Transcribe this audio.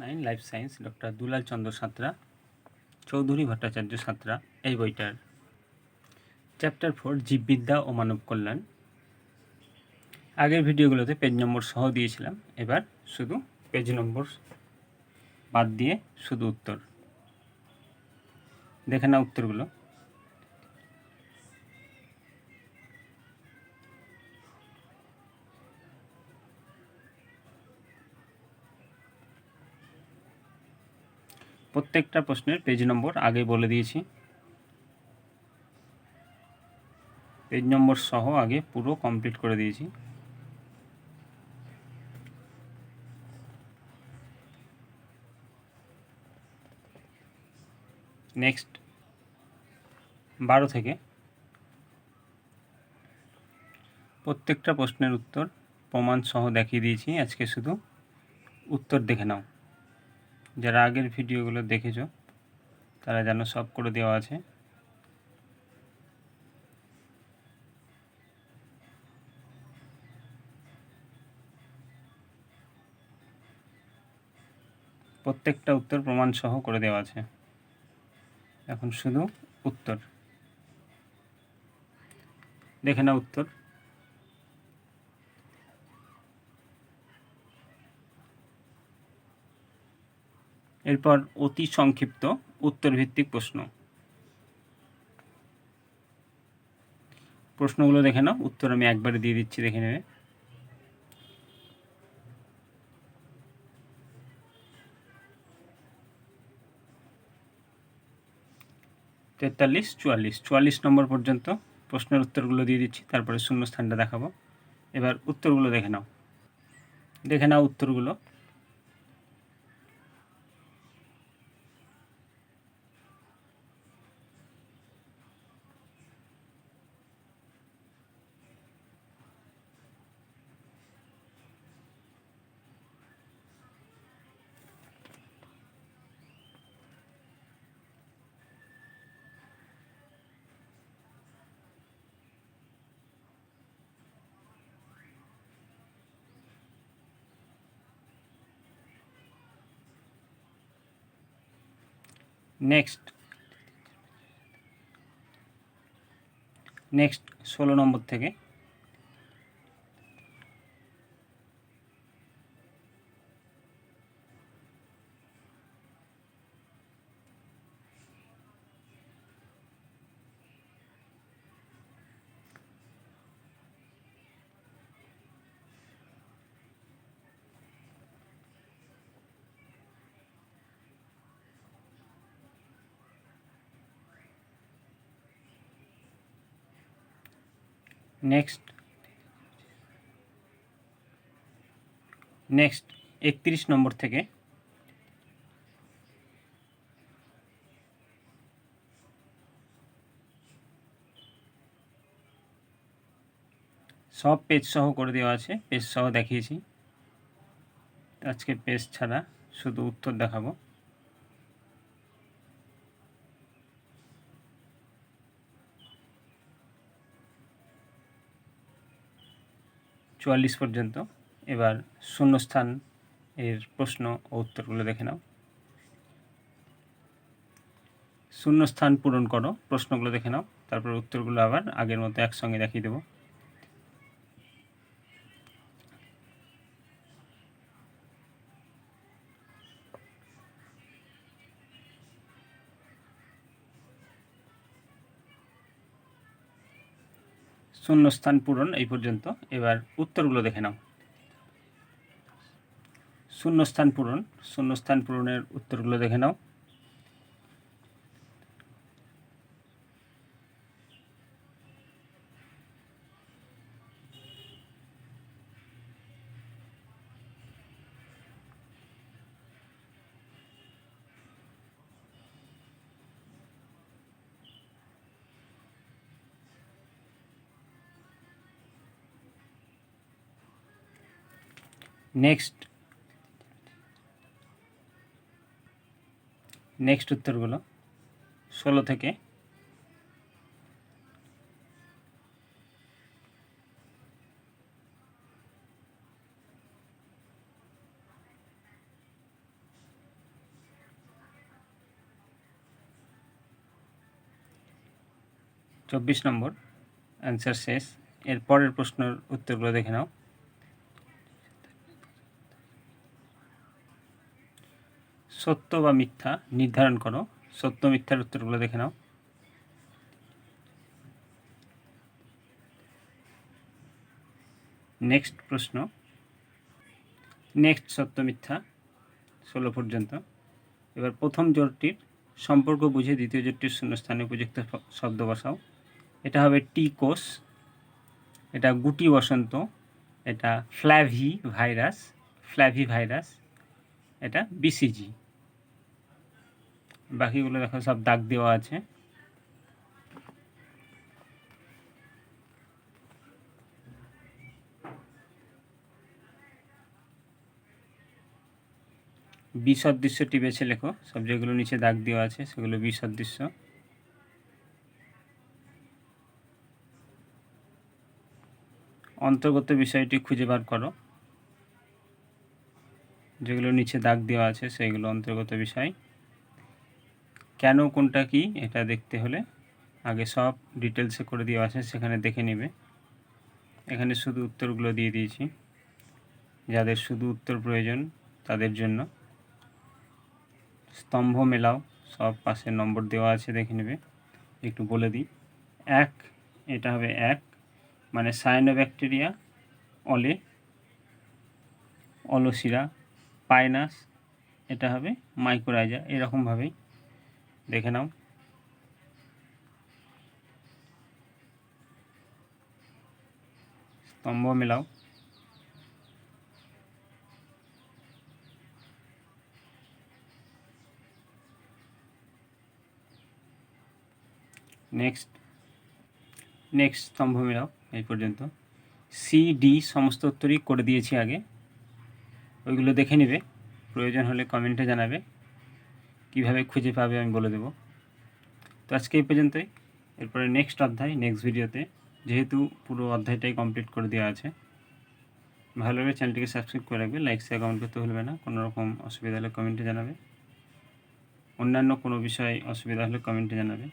Nine, life science, doctor Dulal Chandra Santra, Chowdhury Bhattacharya Santra, এই বইটার। Chapter four, জীববিদ্যা ও মানব কল্যাণ। আগের ভিডিওগুলোতে পেজ নম্বর সহ দিয়েছিলাম, এবার শুধু পেজ নম্বর বাদ দিয়ে শুধু উত্তর। দেখে না উত্তরগুলো। প্রত্যেকটা প্রশ্নের পেজ নম্বর আগে বলে দিয়েছি। পেজ নম্বর সহ আগে পুরো কমপ্লিট করে দিয়েছি। নেক্সট বারো থেকে প্রত্যেকটা প্রশ্নের উত্তর প্রমাণ সহ দেখিয়ে দিয়েছি। আজকে শুধু উত্তর দেখে নাও। যারা আগের ভিডিওগুলো দেখেছ, তারা যেন সব করে দেওয়া আছে। প্রত্যেকটা উত্তর প্রমাণ সহ করে দেওয়া আছে। এখন শুধু উত্তর। দেখে না উত্তর। এরপর অতি সংক্ষিপ্ত উত্তর ভিত্তিক প্রশ্ন। প্রশ্নগুলো দেখে নাও, উত্তর আমি একবারে দিয়ে দিচ্ছি, দেখে নেবে। তেতাল্লিশ, চুয়াল্লিশ। চুয়াল্লিশ নম্বর পর্যন্ত প্রশ্নের উত্তরগুলো দিয়ে দিচ্ছি, তারপরে শূন্যস্থানটা দেখাবো। এবার উত্তরগুলো দেখে নাও। দেখে নাও উত্তরগুলো। নেক্সট। নেক্সট ষোলো নম্বর থেকে। নেক্সট। নেক্সট, একত্রিশ নম্বর থেকে। সব পেজ সহ করে দেওয়া আছে পেজ সহ দেখিয়েছি। আজকে পেজ ছাড়া শুধু উত্তর দেখাবো। চুয়াল্লিশ পর্যন্ত। এবার শূন্যস্থান এর প্রশ্ন ও উত্তরগুলো দেখে নাও। শূন্যস্থান পূরণ করো, প্রশ্নগুলো দেখে নাও, তারপর উত্তরগুলো আবার আগের মতো একসঙ্গে দেখিয়ে দেবো। শূন্যস্থান পূরণ এই পর্যন্ত। এবার উত্তরগুলো দেখে নাও। শূন্যস্থান পূরণ, শূন্যস্থান পূরণের উত্তরগুলো দেখে নাও। নেক্সট নেক্সট উত্তরগুলো ষোলো থেকে। চব্বিশ নম্বর অ্যান্সার শেষ। এর পরের প্রশ্নের উত্তরগুলো দেখে নাও। সত্য বা মিথ্যা নির্ধারণ করো। সত্য, মিথ্যার উত্তরগুলো দেখে নাও। নেক্সট প্রশ্ন। নেক্সট সত্য, মিথ্যা ষোলো পর্যন্ত। এবার প্রথম জোরটির সম্পর্ক বুঝে দ্বিতীয় জোরটির শূন্যস্থানে উপযুক্ত শব্দ বসাও। এটা হবে টি কোষ। এটা গুটি বসন্ত। এটা ফ্ল্যাভি ভাইরাস। Flavi virus. এটা বিসিজি বাকিগুলো দেখো, সব দাগ দেওয়া আছে। বিসদৃশ্যটি বেছে লেখো, সব যেগুলো নিচে দাগ দেওয়া আছে, সেগুলো বিসদৃশ্য। অন্তর্গত বিষয়টি খুঁজে বার করো। যেগুলো নিচে দাগ দেওয়া আছে, সেগুলো অন্তর্গত বিষয়। কেন, কোনটা কি, এটা দেখতে হলে আগে সব ডিটেলসে করে দেওয়া আছে, সেখানে দেখে নেবে। এখানে শুধু উত্তরগুলো দিয়ে দিয়েছি, যাদের শুধু উত্তর প্রয়োজন তাদের জন্য। স্তম্ভ মেলাও, সব পাশে নম্বর দেওয়া আছে, দেখে নেবে। একটু বলে দিই, এক, এটা হবে এক মানে সায়ানোব্যাকটেরিয়া অলে, অলসিরা, পাইনাস, এটা হবে মাইক্রোরাইজা এরকমভাবেই। দেখে নাও। স্তম্ভ মেলাও। নেক্সট নেক্সট স্তম্ভ মেলাও এই পর্যন্ত। সি ডি সমস্ত উত্তরই করে দিয়েছি আগে। ওইগুলো দেখে নেবে। প্রয়োজন হলে কমেন্টে জানাবে। কীভাবে খুঁজে পাবে আমি বলে দেবো। তো আজকে এই পর্যন্তই। এরপরে নেক্সট অধ্যায় নেক্সট ভিডিওতে যেহেতু পুরো অধ্যায়টাই কমপ্লিট করে দেওয়া আছে। ভালো লাগলে চ্যানেলটিকে সাবস্ক্রাইব করে রাখবে। লাইক শেয়ার কমেন্ট করতে ভুলবে না। কোনো রকম অসুবিধা হলে কমেন্টে জানাবে। অন্যান্য কোনো বিষয় অসুবিধা হলে কমেন্টে জানাবে।